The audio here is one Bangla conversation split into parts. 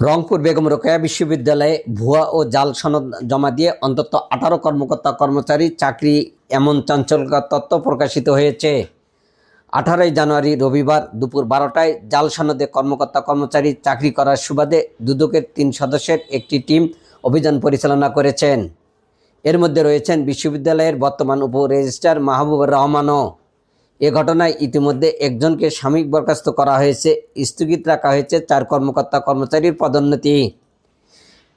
রংপুর বেগম রোকেয়া বিশ্ববিদ্যালয়ে ভুয়া ও জাল সনদ জমা দিয়ে অন্তত আঠারো কর্মকর্তা কর্মচারী চাকরি এমন চাঞ্চল্যকর তথ্য প্রকাশিত হয়েছে। আঠারোই জানুয়ারি রবিবার দুপুর বারোটায় জাল সনদে কর্মকর্তা কর্মচারী চাকরি করার সুবাদে দুদকের তিন সদস্যের একটি টিম অভিযান পরিচালনা করেছেন। এর মধ্যে রয়েছেন বিশ্ববিদ্যালয়ের বর্তমান উপ রেজিস্ট্রার মাহবুবুর রহমানও। এ ঘটনায় ইতিমধ্যে একজনকে সাময়িক বরখাস্ত করা হয়েছে, স্থগিত রাখা হয়েছে চার কর্মকর্তা কর্মচারীর পদোন্নতি।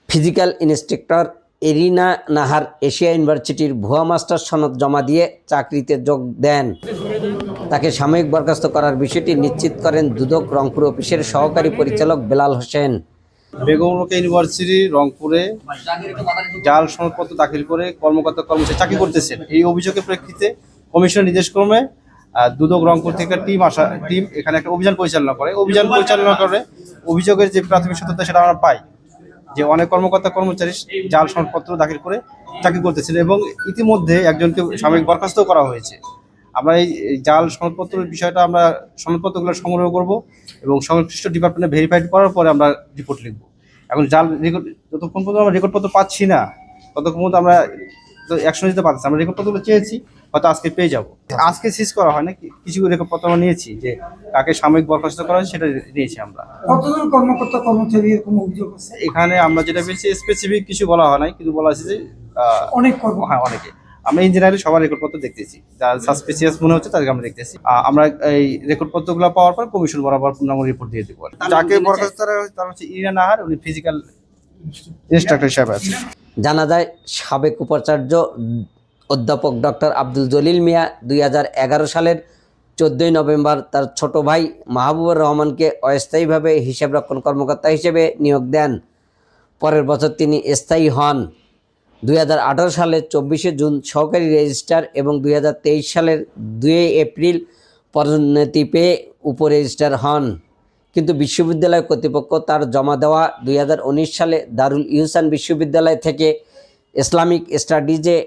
Physical instructor Erina Nahar Asia ইউনিভার্সিটির ভুয়া মাস্টার সনদ জমা দিয়ে চাকরিতে যোগ দেন। তাকে সাময়িক বরখাস্ত করার বিষয়টি নিশ্চিত করেন দুদক রংপুর অফিসের সহকারী পরিচালক বেলাল হোসেন। বেগম ইউনিভার্সিটি, রংপুরে জাল সনদপত্র দাখিল করে কর্মকর্তা কর্মচারী চাকরি করতেছেন। এই অভিযোগের প্রেক্ষিতে কমিশনের নির্দেশক্রমে দুদক রংপুর থেকে টিম আসা, টিম এখানে একটা অভিযান পরিচালনা করে। অভিযান পরিচালনা করে অভিযোগের যে প্রাথমিক সত্যতা সেটা আমরা পাই। যে অনেক কর্মকর্তা, কর্মচারী জাল সনদপত্র দাখিল করে চাকরি করতেছেন এবং ইতিমধ্যে একজনকে সাময়িক বরখাস্ত করা হয়েছে। আমরা এই এই জাল সনদপত্রের বিষয়টা আমরা সনদপত্রগুলো সংগ্রহ করব এবং সংশ্লিষ্ট ডিপার্টমেন্টে ভেরিফাইড করার পরে আমরা রিপোর্ট লিখব। এখন জাল রেকর্ড, যতক্ষণ পর্যন্ত আমরা রেকর্ডপত্র পাচ্ছি না, ততক্ষণ পর্যন্ত আমরা নিতে পারছি না। আমরা রেকর্ডপত্রগুলো চেয়েছি হয়তো আজকে পেয়ে যাব। আজকে সিজ করা হয় না কিছু রেকর্ডপত্র আমরা নিয়েছি যে কাকে সাময়িক বরখাস্ত করা হয় সেটা নিয়েছি আমরা। কতজন কর্মকর্তা কর্মচারী এরকম অভিযোগ আছে? এখানে আমরা যেটা পেয়েছি স্পেসিফিক কিছু বলা হয় নাই কিন্তু বলা হয়েছে যে আহ, অনেক কর্ম হ্যাঁ অনেকে। আমরা ইঞ্জিনিয়ারিং সবার রেকর্ডপত্র দেখতেছি। যার সাসপিসিয়াস মনে হচ্ছে তাদেরকে আমরা দেখতেছি। আমরা এই রেকর্ডপত্রগুলো পাওয়ার পর কমিশন বরাবর পূর্ণাঙ্গ রিপোর্ট দিয়ে দেবো। যাকে বরখাস্ত করা হয়েছে তার হচ্ছে ইরিনা নাহার উনি ফিজিক্যাল ইনস্ট্রাক্টর হিসাবে আছে জানা যায়, সাবেক উপাচার্য অধ্যাপক ডক্টর আব্দুল জলিল মিয়া দুই হাজার এগারো সালের চোদ্দোই নভেম্বর তার ছোট ভাই মাহবুবুর রহমানকে অস্থায়ীভাবে হিসাবরক্ষণ কর্মকর্তা হিসেবে নিয়োগ দেন। পরের বছর তিনি স্থায়ী হন। দুই হাজার সালের চব্বিশে জুন সহকারী রেজিস্ট্রার এবং দুই হাজার তেইশ সালের দুই এপ্রিল পদোন্নতি পেয়ে উপ রেজিস্ট্রার হন। কিন্তু বিশ্ববিদ্যালয় কর্তৃপক্ষ তার জমা দেওয়া দুই হাজার উনিশ সালে দারুল ইউসান বিশ্ববিদ্যালয় থেকে ইসলামিক স্টাডিজে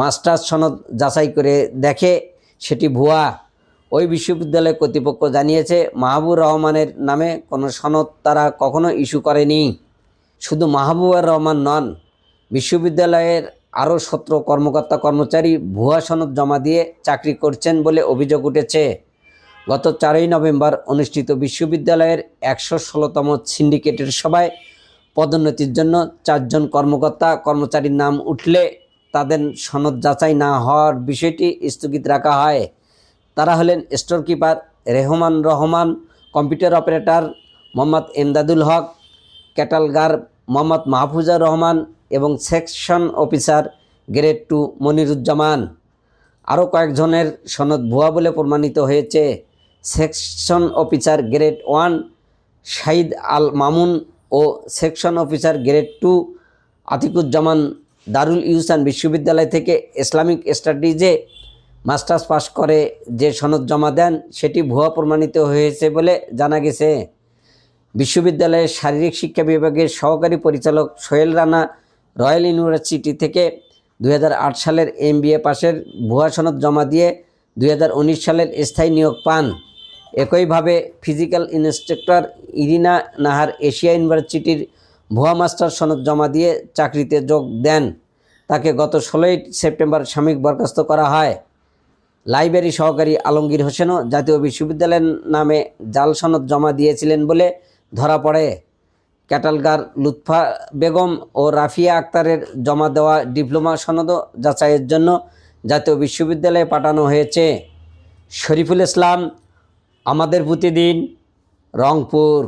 মাস্টার্স সনদ যাচাই করে দেখে সেটি ভুয়া। ওই বিশ্ববিদ্যালয় কর্তৃপক্ষ জানিয়েছে মাহবুর রহমানের নামে কোনো সনদ তারা কখনো ইস্যু করেনি। শুধু মাহবুবুর রহমান নন, বিশ্ববিদ্যালয়ের আরও সত্র কর্মকর্তা কর্মচারী ভুয়া সনদ জমা দিয়ে চাকরি করছেন বলে অভিযোগ উঠেছে। গত চারই নভেম্বর অনুষ্ঠিত বিশ্ববিদ্যালয়ের একশো ষোলোতম সিন্ডিকেটের সভায় পদোন্নতির জন্য চারজন কর্মকর্তা কর্মচারীর নাম উঠলে তাদের সনদ যাচাই না হওয়ার বিষয়টি স্থগিত রাখা হয়। তারা হলেন store keeper Rehman Rahman, computer operator Mohammad Emdadul Haque, cataloguer Mohammad Mahfuza Rahman এবং section officer grade two Moniruzzaman. আরও কয়েকজনের সনদ ভুয়া বলে প্রমাণিত হয়েছে। Section officer grade one Shahid Al Mamun ও section officer grade two Atikuzzaman Darul Ihsan বিশ্ববিদ্যালয় থেকে ইসলামিক স্টাডিজে মাস্টার্স পাশ করে যে সনদ জমা দেন, সেটি ভুয়া প্রমাণিত হয়েছে বলে জানা গেছে। বিশ্ববিদ্যালয়ের শারীরিক শিক্ষা বিভাগের সহকারী পরিচালক সোহেল রানা রয়্যাল ইউনিভার্সিটি থেকে দু হাজার আট সালের এম পাশের ভুয়া সনদ জমা দিয়ে দু হাজার উনিশ সালের স্থায়ী নিয়োগ পান। একইভাবে physical instructor Irina Nahar Asia ইউনিভার্সিটির ভুয়া মাস্টার সনদ জমা দিয়ে চাকরিতে যোগ দেন। তাকে গত ষোলোই সেপ্টেম্বর সাময়িক বরখাস্ত করা হয়। লাইব্রেরি সহকারী আলমগীর হোসেনও জাতীয় বিশ্ববিদ্যালয়ের নামে জাল সনদ জমা দিয়েছিলেন বলে ধরা পড়ে। ক্যাটালগার লুৎফা বেগম ও রাফিয়া আক্তারের জমা দেওয়া ডিপ্লোমা সনদও যাচাইয়ের জন্য জাতীয় বিশ্ববিদ্যালয়ে পাঠানো হয়েছে। শরীফুল ইসলাম আমাদের প্রতিদিন রংপুর